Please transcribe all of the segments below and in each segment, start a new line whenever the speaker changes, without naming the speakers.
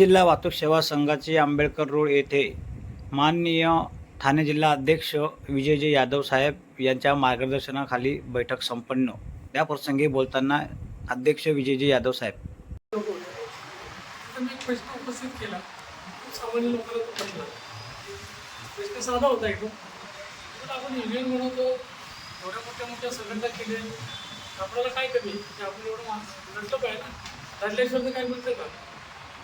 जिल्हा वाहतूक सेवा संघाचे आंबेडकर रोड येथे माननीय ठाणे जिल्हा अध्यक्ष विजयजी यादव साहेब यांच्या मार्गदर्शनाखाली बैठक संपन्न. त्या प्रसंगी बोलताना अध्यक्ष विजयजी यादव साहेब.
मी प्रश्न उपस्थित केला. सामान्य लोकांना तो पडला प्रश्न साधा होता एकदम आपण युनियन बनवतो एवढ्या मोठ्या मोठ्या संघटना केल्या आपल्याला काय कमी? आपण एवढं माणसं पाहिजे ना. रडल्याशिवाय काय म्हणतं का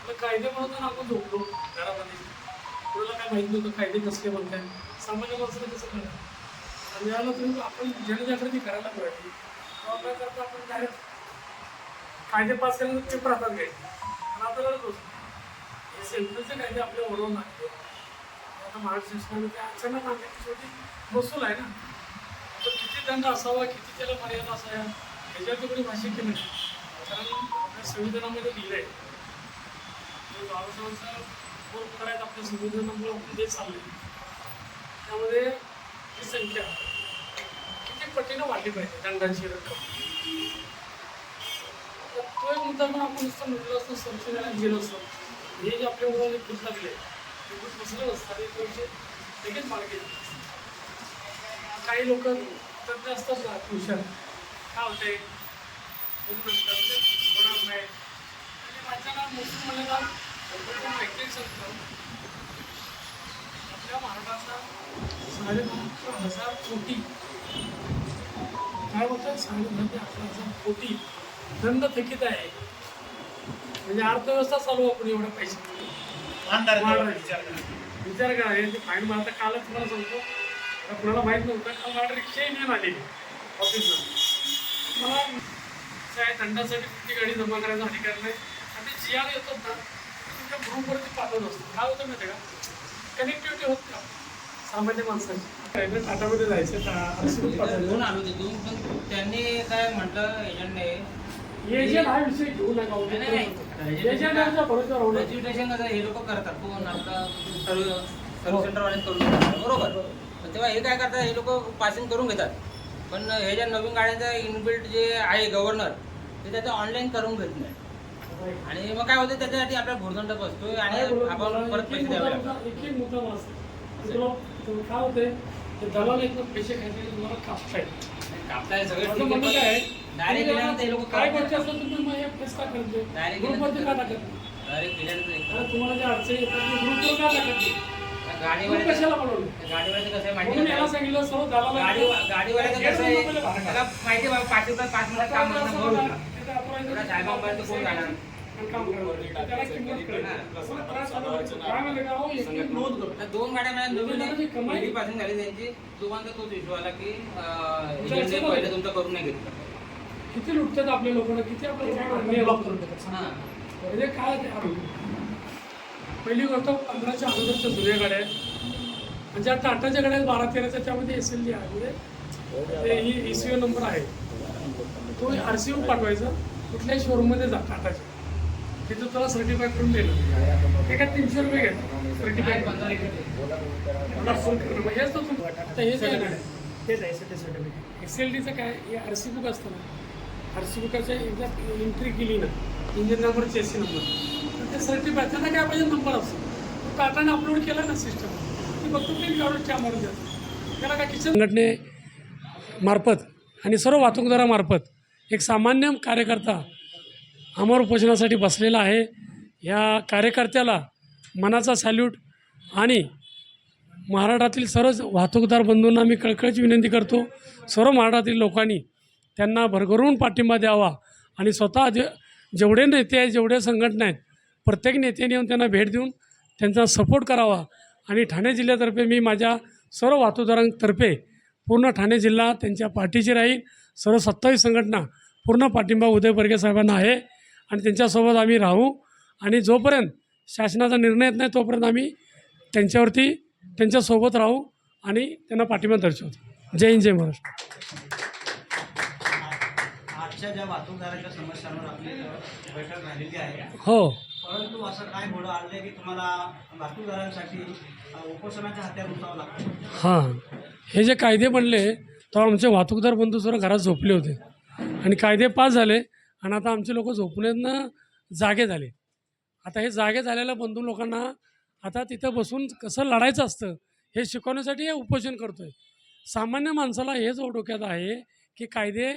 आपलं कायदे म्हणून आपण झोपलो घरामध्ये. कोणाला काय माहीत नव्हतं कायदे कसले म्हणताय सामान्य माणसाला कसं करणार आणि याला तुम्ही आपण जनजागृती करायला पाहिजे. तेव्हा काय करतो आपण डायरेक्ट कायदे पास केले पेपर हातात घ्यायचे. आणि आपल्याला दोष हे सेंट्रलचे कायदे आपल्या बरोबर नाही आता महाराष्ट्र शासनाने ते अचानक आणले शेवटी महसूल आहे ना. तर किती दंड असावा किती त्याला मर्यादा असाव्या ह्याच्यावर कोणी भाष्य केलं नाही. कारण आपल्या संविधानामध्ये लिहिलं आहे बाबासाहेबांचा बोल करायचं आपल्या संविधानामुळे आपण देत चालले त्यामध्ये ही संख्या किती पटीनं वाढली पाहिजे दंडांची रक्कम? तो एक मुद्दा पण आपण नुसतं म्हटलं असतं संशोधनात गेलं असतो. हे जे आपल्या मुलांनी खूप लागले ते खूप बसलं नसतं एक वर्ष लगेच मार्गे काही लोक तज्ञ असतात ना हुशार काय होते बघू नसतात म्हणजे होणार नाही माझ्या माझ्याला मोठं म्हणलं ना आपल्या महाराष्ट्राचा साडेदहा हजार कोटी. काय बोलतात? साडेदहा ते अकरा हजार कोटी. दंड थकीत आहे. म्हणजे अर्थव्यवस्था चालू आपण एवढ्या पैसे. विचार करा. हे ते फाईन मला आता कालच तुम्हाला सांगतो. आता कुणाला माहीत नव्हतं काल मला रिक्षाही नेऊन आलेली ऑफिसला. मला काय दंडासाठी तुमची गाडी जमा करायचा अधिकार नाही. आणि ते जी आर येतात ना तुमच्या ग्रुपवरती पाठवत असतो. काय होतं माहिती का? कनेक्टिव्हिटी होत का सामान्य माणसाची. प्रायव्हेट टाटामध्ये जायचं
आलो तिथून पण त्यांनी काय म्हटलं एजंटने?
एजंट हा विषय घेऊ नका राहू.
रजिस्ट्रेशन कसं हे लोक करतात. कोण आपला सर्व सर्व्हिस सेंटरवाले करून देतात. बरोबर. पण तेव्हा हे काय करतात हे लोक पासिंग करून घेतात. पण हे ज्या नवीन गाड्यांचा इनबिल्ट जे आहे गव्हर्नर ते त्याचं ऑनलाईन करून घेत नाही. आणि मग काय होतं त्याच्यासाठी आपला भुर्दंड बसतोय आणि आपण परत पैसे द्यावे लागतात.
एक एक मुद्दा तुला काय होतंय ते दलाल एकदम पैसे खायचे तुम्हाला कापतायत
आपल्याला
माझं
सगळं
काय
डायरेक्ट गेल्यानंतर हे लोक
काय असतात तुम्ही मग हे फेस का करते का टाकत
डायरेक्ट गेल्यानंतर
तुम्हाला ज्या अडचणी येतात ते ग्रुपवर का टाकत
गाडीवाले
कशाला बनवलं
गाडीवाल्याचं कसं आहे माहिती
म्हणून याला
आहे का?
सांगितलं सर्व दलाल
गाडी गाडीवाल्याचं कसं आहे त्याला माहिती पाच पाच मिनिटात काम
किती
दोन गाड्या नवीन पहिली पासिंग झाली त्यांची. दोघांचा तोच इश्यू आला की पहिले? तुमचं करून नाही घेतलं.
लुटतात आपल्या लोकांना किती आपल्याला ब्लॉक करून देतात.
हां.
म्हणजे काय पहिली गोष्ट पंधराच्या अगोदरच्या जुन्या गाड्या आहेत. आणि ज्या टाटाच्या गाड्या बारा तेराच्या त्यामध्ये एस एल डी आहे. म्हणजे ते ही ई सी ओ नंबर आहे. तो आर सी ओ पाठवायचा कुठल्याही शोरूममध्ये जा टाटाच्या तिथं तुला सर्टिफाय करून देणं. ते काय तीनशे रुपये घेतात सर्टिफाय हेच तर तुम- आता हेच आहे गाड्या
तेच आहे सर्टिफिकेट
एस एल डीचं काय हे आर सी बुक असतं ना. आर सी बुकाच्या एकदा एंट्री केली ना इंजिन नंबर चेसी नंबर तर ते सर्टिफाय त्यांना काय पाहिजे नंबर असतो. तो टाटाने अपलोड केला ना सिस्टम ती फक्त काढून त्या मारून देतो. त्याला काय किचन संघटने मार्फत आणि सर्व वाहतूकदारामार्फत एक सामान्य कार्यकर्ता अमर उपोषणासाठी बसलेला आहे. या कार्यकर्त्याला मनाचा सॅल्यूट आणि महाराष्ट्रातील सर्वच वाहतूकदार बंधूंना मी कळकळीची विनंती करतो. सर्व महाराष्ट्रातील लोकांनी त्यांना भरभरून पाठिंबा द्यावा आणि स्वतः जे जेवढे नेते आहेत जेवढे संघटना आहेत प्रत्येक नेत्याने येऊन त्यांना भेट देऊन त्यांचा सपोर्ट करावा. आणि ठाणे जिल्ह्यातर्फे मी माझ्या सर्व वाहतूकदारांतर्फे पूर्ण ठाणे जिल्हा त्यांच्या पाठीशी राहील सर्व सत्तावीस संघटना पूर्ण पाठिंबा उदय बर्गे साहेबांना आहे आणि त्यांच्यासोबत आम्ही राहू आणि जोपर्यंत शासनाचा निर्णय येत नाही तोपर्यंत आम्ही त्यांच्यावरती त्यांच्यासोबत राहू आणि त्यांना पाठिंबा दर्शवतो. जय हिंद जय महाराष्ट्र.
आजच्या ज्या वाहतूकदाराच्या समस्यांवर आपली इथं बैठक झालेली आहे.
हो.
परंतु असं काय घोडं आणलं की तुम्हाला वाहतूकदारांसाठी उपोषणाच्या लागतं?
हां. हे जे कायदे बनले तेव्हा आमचे वाहतूकदार बंधू सर्व घरात झोपले होते. आणि कायदे पास झाले आणि आता आमचे लोक झोपण्यानं जागे झाले. आता हे जागे झालेल्या बंधू लोकांना आता तिथं बसून कसं लढायचं असतं हे शिकवण्यासाठी हे उपोषण करतो आहे सामान्य माणसाला हेच डोक्यात आहे की कायदे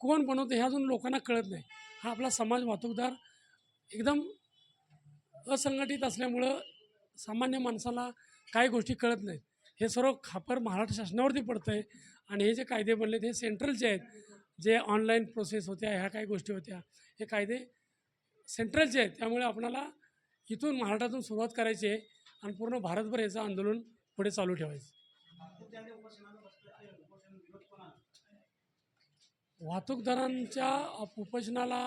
कोण बनवते हे अजून लोकांना कळत नाही. हा आपला समाज वाहतूकदार एकदम असंघटित असल्यामुळं सामान्य माणसाला काही गोष्टी कळत नाहीत. हे सर्व खापर महाराष्ट्र शासनावरती पडतं आहे आणि हे जे कायदे बनले हे सेंट्रलचे आहेत जे ऑनलाईन प्रोसेस होत्या ह्या काही गोष्टी होत्या हे कायदे सेंट्रलचे आहेत त्यामुळे आपणाला इथून महाराष्ट्रातून सुरुवात करायची आहे आणि पूर्ण भारतभर याचं आंदोलन पुढे चालू ठेवायचं. वाहतूकदारांच्या उपोषणाला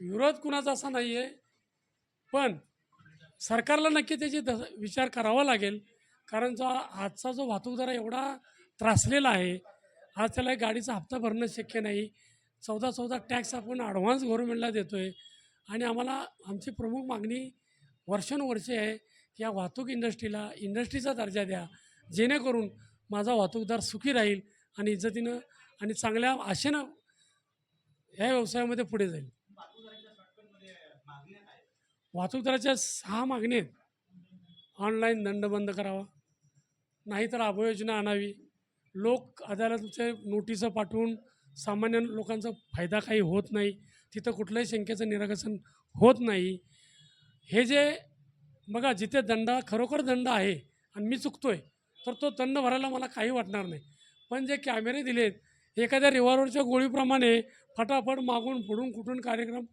विरोध कुणाचा असा नाही आहे पण सरकारला नक्की त्याची द विचार करावा लागेल. कारण जो आजचा जो वाहतूकदार एवढा त्रासलेला आहे आज त्याला गाडीचा हप्ता भरणं शक्य नाही. चौदा चौदा टॅक्स आपण ॲडव्हान्स गव्हर्नमेंटला देतो आहे आणि आम्हाला आमची प्रमुख मागणी वर्षानुवर्षे आहे की या वाहतूक इंडस्ट्रीला इंडस्ट्रीचा दर्जा द्या. जेणेकरून माझा वाहतूकदार सुखी राहील आणि इज्जतीनं आणि चांगल्या आशेनं ह्या व्यवसायामध्ये पुढे जाईल. वाहतूकदाराच्या सहा मागणी आहेत. ऑनलाईन दंड बंद करावा. नाहीतर अभयोजना आणावी. लोक अदालतचे नोटिसं पाठवून सामान्य लोकांचा फायदा काही होत नाही. तिथं कुठल्याही शंकेचं निराकरण होत नाही. हे जे बघा जिथे दंड खरोखर दंड आहे आणि मी चुकतो आहे तर तो दंड भरायला मला काही वाटणार नाही. पण जे कॅमेरे दिलेत एखाद्या रिव्हॉल्वरच्या गोळीप्रमाणे फटाफट मागून पुढून कुठून कार्यक्रम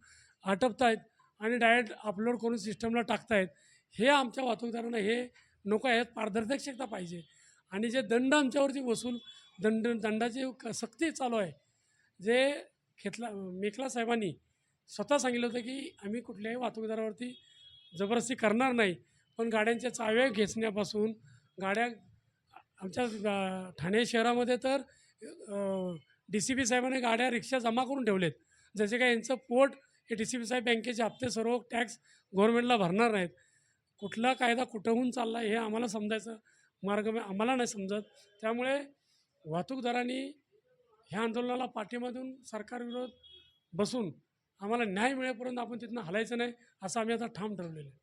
आटपतायत आणि डायरेक्ट अपलोड करून सिस्टमला टाकतायत हे आमच्या वाहतूकदारांना हे नको आहेत पारदर्शकता पाहिजे. आणि जे दंड आमच्यावरती वसूल दंड दंडाची क- सक्ती चालू आहे. जे खेतला मेखला साहेबांनी स्वतः सांगितलं होतं की आम्ही कुठल्याही वाहतूकदारावरती जबरदस्ती करणार नाही पण गाड्यांच्या चाव्या घेचण्यापासून गाड्या आमच्या ठाणे शहरामध्ये तर डी सी पी साहेबांनी गाड्या रिक्षा जमा करून ठेवलेत. जसे काय यांचं पोट हे डी सी पी साहेब बँकेचे हप्ते सर्व टॅक्स गव्हर्नमेंटला भरणार नाहीत. कुठला कायदा कुठंहून चालला हे आम्हाला समजायचं मार्ग आम्हाला नाही समजत. त्यामुळे वाहतूकदारांनी ह्या आंदोलनाला पाठीमधून देऊन सरकारविरोध बसून आम्हाला न्याय मिळेपर्यंत आपण तिथनं हलायचं नाही असं आम्ही आता ठाम ठरवलेलं आहे.